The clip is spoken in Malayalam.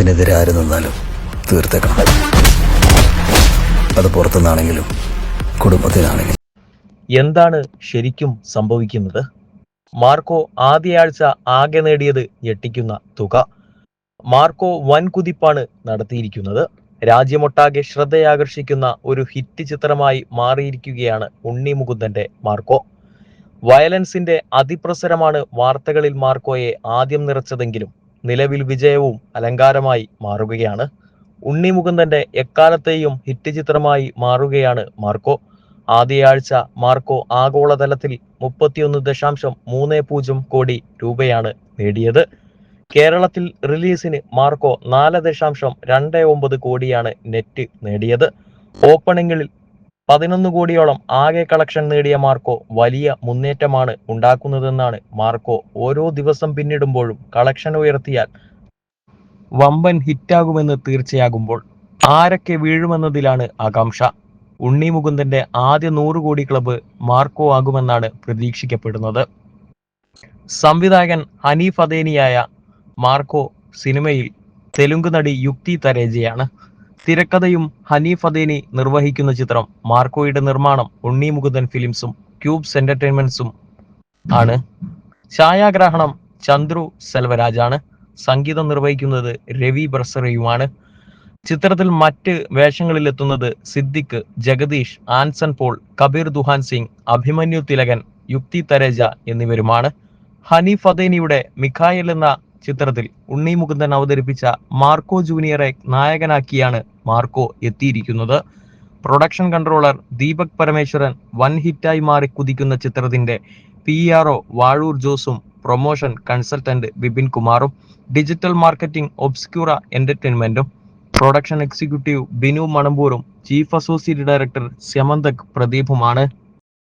ഇതിനെതിരെ ആര് നിന്നാലും തീർത്തേക്കണം. അത് പുറത്തുനിന്നാണെങ്കിലും കുടുംബത്തിനാണെങ്കിലും. എന്താണ് ശരിക്കും സംഭവിക്കുന്നത്? മാർക്കോ ആദ്യയാഴ്ച ആകെ നേടിയത് ഞെട്ടിക്കുന്ന തുക. മാർക്കോ വൻ കുതിപ്പാണ് നടത്തിയിരിക്കുന്നത്. രാജ്യമൊട്ടാകെ ശ്രദ്ധയാകർഷിക്കുന്ന ഒരു ഹിറ്റ് ചിത്രമായി മാറിയിരിക്കുകയാണ് ഉണ്ണി മുകുന്ദന്റെ മാർക്കോ. വയലൻസിന്റെ അതിപ്രസരമാണ് വാർത്തകളിൽ മാർക്കോയെ ആദ്യം നിറച്ചതെങ്കിലും നിലവിൽ വിജയവും അലങ്കാരമായി മാറുകയാണ്. ഉണ്ണി മുകുന്ദന്റെ എക്കാലത്തെയും ഹിറ്റ് ചിത്രമായി മാറുകയാണ് മാർക്കോ. ആദ്യയാഴ്ച മാർക്കോ ആഗോളതലത്തിൽ മുപ്പത്തിയൊന്ന് ദശാംശം മൂന്ന് പൂജ്യം കോടി രൂപയാണ് നേടിയത്. കേരളത്തിൽ റിലീസിന് മാർക്കോ നാല് ദശാംശം രണ്ട് ഒമ്പത് കോടിയാണ് നെറ്റ് നേടിയത്. ഓപ്പണിംഗിൽ പതിനൊന്ന് കോടിയോളം ആകെ കളക്ഷൻ നേടിയ മാർക്കോ വലിയ മുന്നേറ്റമാണ് ഉണ്ടാക്കുന്നതെന്നാണ് മാർക്കോ ഓരോ ദിവസം പിന്നിടുമ്പോഴും കളക്ഷൻ ഉയർത്തിയാൽ വമ്പൻ ഹിറ്റാകുമെന്ന് തീർച്ചയാകുമ്പോൾ ആരൊക്കെ വീഴുമെന്നതിലാണ് ആകാംക്ഷ. ഉണ്ണി മുകുന്ദന്റെ ആദ്യ നൂറ് കോടി ക്ലബ്ബ് മാർക്കോ ആകുമെന്നാണ് പ്രതീക്ഷിക്കപ്പെടുന്നത്. സംവിധായകൻ ഹനീഫ് അദേനിയായ മാർക്കോ സിനിമയിൽ തെലുങ്ക് നടി യുക്തി തരേജയാണ്. തിരക്കഥയും ഹനീഫ് അദേനി നിർവഹിക്കുന്ന ചിത്രം മാർക്കോയുടെ നിർമ്മാണം ഉണ്ണി മുകുന്ദൻ ഫിലിംസും ക്യൂബ്സ് എന്റർടൈൻമെന്റ്സും ആണ്. ഛായാഗ്രഹണം ചന്ദ്രു സെൽവരാജാണ്. സംഗീതം നിർവഹിക്കുന്നത് രവി ബ്രസറയുമാണ് ചിത്രത്തിൽ മറ്റ് വേഷങ്ങളിൽ എത്തുന്നത് സിദ്ദിഖ് ജഗദീഷ് ആൻസൺ പോൾ കബീർ ദുഹാൻ സിംഗ് അഭിമന്യു തിലകൻ യുക്തി തരേജ എന്നിവരുമാണ്. ഹനീഫ് അദേനിയുടെ മിഖായൽ എന്ന ചിത്രത്തിൽ ഉണ്ണി മുകുന്ദൻ അവതരിപ്പിച്ച മാർക്കോ ജൂനിയറെ നായകനാക്കിയാണ് മാർക്കോ എത്തിയിരിക്കുന്നത്. പ്രൊഡക്ഷൻ കൺട്രോളർ ദീപക് പരമേശ്വരൻ വൻ ഹിറ്റായി മാറി കുതിക്കുന്ന ചിത്രത്തിന്റെ പി ആർ ഒ വാഴൂർ ജോസും പ്രൊമോഷൻ കൺസൾട്ടന്റ് ബിപിൻ കുമാറും ഡിജിറ്റൽ മാർക്കറ്റിംഗ് ഒബ്സ്ക്യൂറ എന്റർടൈൻമെന്റും പ്രൊഡക്ഷൻ എക്സിക്യൂട്ടീവ് ബിനു മണമ്പൂറും ചീഫ് അസോസിയേറ്റ് ഡയറക്ടർ സ്യമന്തക് പ്രദീപുമാണ്.